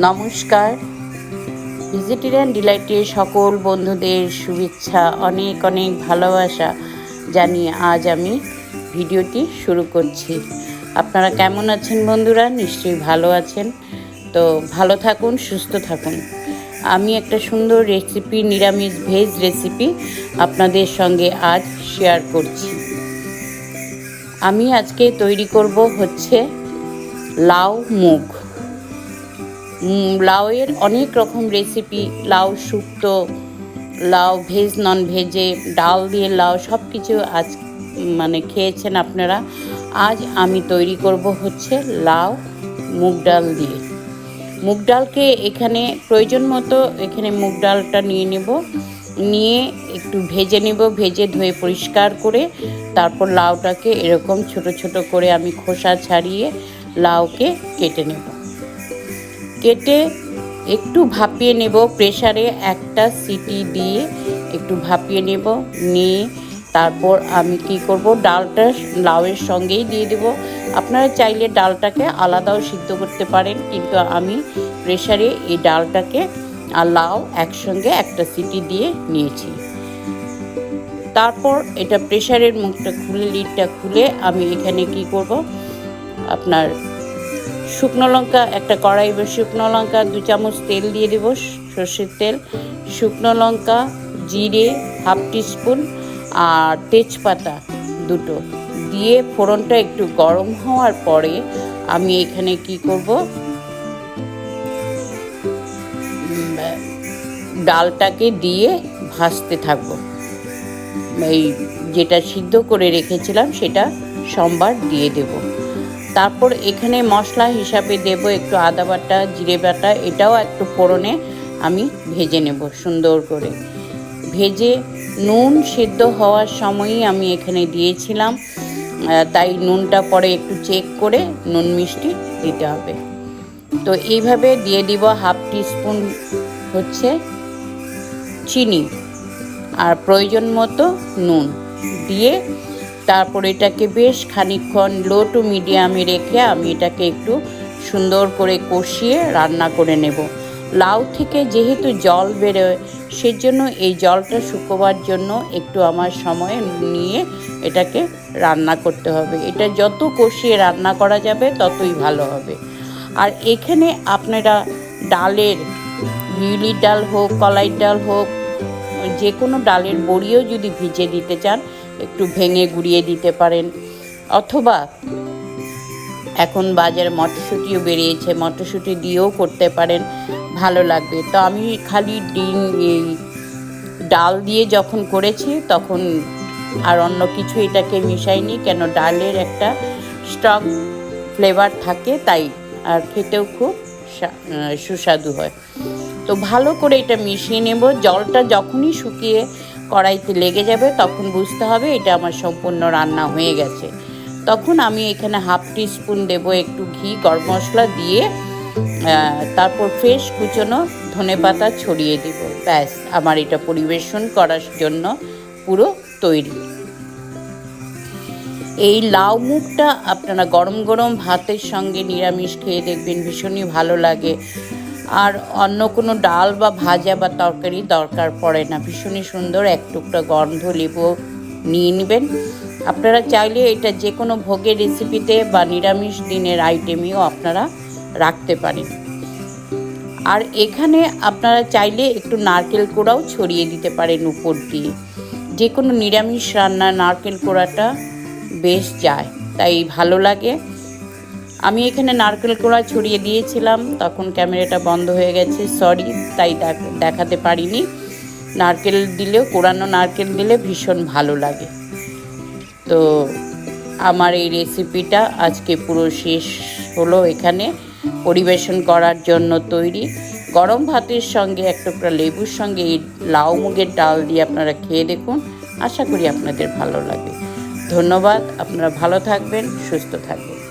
নমস্কার। ভেজিটেরিয়ান ডিলাইটের সকল বন্ধুদের শুভেচ্ছা অনেক অনেক ভালোবাসা জানিয়ে আজ আমি ভিডিওটি শুরু করছি। আপনারা কেমন আছেন বন্ধুরা? নিশ্চয়ই ভালো আছেন। তো ভালো থাকুন সুস্থ থাকুন। আমি একটা সুন্দর রেসিপি নিরামিষ ভেজ রেসিপি আপনাদের সঙ্গে আজ শেয়ার করছি। আমি আজকে তৈরি করব হচ্ছে লাউ উম, লাউয়ের অনেক রকম রেসিপি লাউ শুক্তো, লাউ ভেজ নন ভেজে ডাল দিয়ে লাউ সব কিছু আজ মানে খেয়েছেন আপনারা। আজ আমি তৈরি করব হচ্ছে লাউ, মুগ ডাল দিয়ে। মুগ ডালকে এখানে প্রয়োজন মতো এখানে মুগ ডালটা নিয়ে নেব। নিয়ে একটু ভেজে নেব, ভেজে ধুয়ে পরিষ্কার করে তারপর লাউটাকে এরকম ছোট ছোট করে আমি খোসা ছাড়িয়ে লাউকে কেটে নেব। কেটে একটু ভাপিয়ে নেব প্রেশারে একটা সিটি দিয়ে একটু ভাপিয়ে নেব, নিয়ে তারপর আমি কি করব, ডালটা লাউয়ের সঙ্গেই দিয়ে দেব। আপনারা চাইলে ডালটাকে আলাদাও সিদ্ধ করতে পারেন, কিন্তু আমি প্রেশারে এই ডালটাকে আর লাউ একসঙ্গে একটা সিটি দিয়ে নিয়েছি। তারপর এটা প্রেশারের মুখটা খুলে, লিডটা খুলে আমি এখানে কি করব, আপনার শুকনো লঙ্কা, একটা কড়াই শুকনো লঙ্কা, দু চামচ তেল দিয়ে দেবো, সর্ষের তেল, শুকনো লঙ্কা, জিরে, হাফ টিস্পুন আর তেজপাতা দুটো। দিয়ে ফোড়নটা একটু গরম হওয়ার পরে আমি এখানে কি করব? ডালটাকে দিয়ে ভাজতে থাকব। এই যেটা সিদ্ধ করে রেখেছিলাম সেটা সোমবার দিয়ে দেবো। তারপর এখানে মশলা হিসাবে দেব একটু আদা বাটা, জিরে বাটা, এটাও একটু ফোড়নে আমি ভেজে নেব সুন্দর করে। ভেজে নুন সেদ্ধ হওয়ার সময়ই আমি এখানে দিয়েছিলাম তাই নুনটা পরে একটু চেক করে নুন মিষ্টি দিতে হবে। তো এইভাবে দিয়ে দিব হাফ টিস্পুন হচ্ছে চিনি, আর প্রয়োজন মতো নুন দিয়ে তারপর এটাকে বেশ খানিকক্ষণ লো টু মিডিয়ামে রেখে আমি এটাকে একটু সুন্দর করে কষিয়ে রান্না করে নেব। লাউ থেকে যেহেতু জল বেরোয়, সেজন্য এই জলটা শুকোবার জন্য একটু আমার সময় নিয়ে এটাকে রান্না করতে হবে। এটা যত কষিয়ে রান্না করা যাবে, ততই ভালো হবে। আর এখানে আপনারা ডালের বিউলির ডাল হোক কলাইয়ের ডাল হোক, যে কোনো ডালের বড়িও যদি ভিজে দিতে চান একটু ভেঙে গুঁড়িয়ে দিতে পারেন। অথবা এখন বাজারে মটরশুঁটিও বেরিয়েছে, মটরশুঁটি দিয়েও করতে পারেন, ভালো লাগবে। তো আমি খালি ডিম, এই ডাল দিয়ে যখন করেছি, তখন আর অন্য কিছু এটাকে মিশাইনি, কেন ডালের একটা স্ট্রং ফ্লেভার থাকে, তাই আর খেতেও খুব সুস্বাদু হয়। তো ভালো করে এটা মিশিয়ে নেব, জলটা যখনই শুকিয়ে কড়াইতে লেগে যাবে, তখন বুঝতে হবে এটা আমার সম্পূর্ণ রান্না হয়ে গেছে। তখন আমি এখানে হাফ টি স্পুন দেবো একটু ঘি, গরম মশলা দিয়ে তারপর ফ্রেশ কুচনো ধনে পাতা ছড়িয়ে দেব। ব্যাস, আমার এটা পরিবেশন করার জন্য পুরো তৈরি। এই লাউ মুখটা আপনারা গরম গরম ভাতের সঙ্গে নিরামিষ খেয়ে দেখবেন, ভীষণই ভালো লাগে। আর অন্য কোনো ডাল বা ভাজা বা তরকারি দরকার পড়ে না। ভীষণই সুন্দর, এক টুকরা গন্ধ লেবু নিয়ে নেবেন। আপনারা চাইলে এটা যে কোনো ভোগের রেসিপিতে বা নিরামিষ দিনের আইটেমেও আপনারা রাখতে পারেন। আর এখানে আপনারা চাইলে একটু নারকেল কোড়াও ছড়িয়ে দিতে পারেন উপর দিয়ে। যে কোনো নিরামিষ রান্না নারকেল কোড়াটা বেশ যায়, তাই ভালো লাগে। আমি এখানে নারকেল কোড়া ছড়িয়ে দিয়েছিলাম, তখন ক্যামেরাটা বন্ধ হয়ে গেছে সরি তাই দেখাতে পারিনি। নারকেল দিলেও, কোড়ানো নারকেল দিলে ভীষণ ভালো লাগে। তো আমার এই রেসিপিটা আজকে পুরো শেষ হলো এখানে, পরিবেশন করার জন্য তৈরি। গরম ভাতের সঙ্গে এক টুকরা লেবুর সঙ্গে এই লাউ মুগের ডাল দিয়ে আপনারা খেয়ে দেখুন, আশা করি আপনাদের ভালো লাগবে। ধন্যবাদ, আপনারা ভালো থাকবেন, সুস্থ থাকবেন।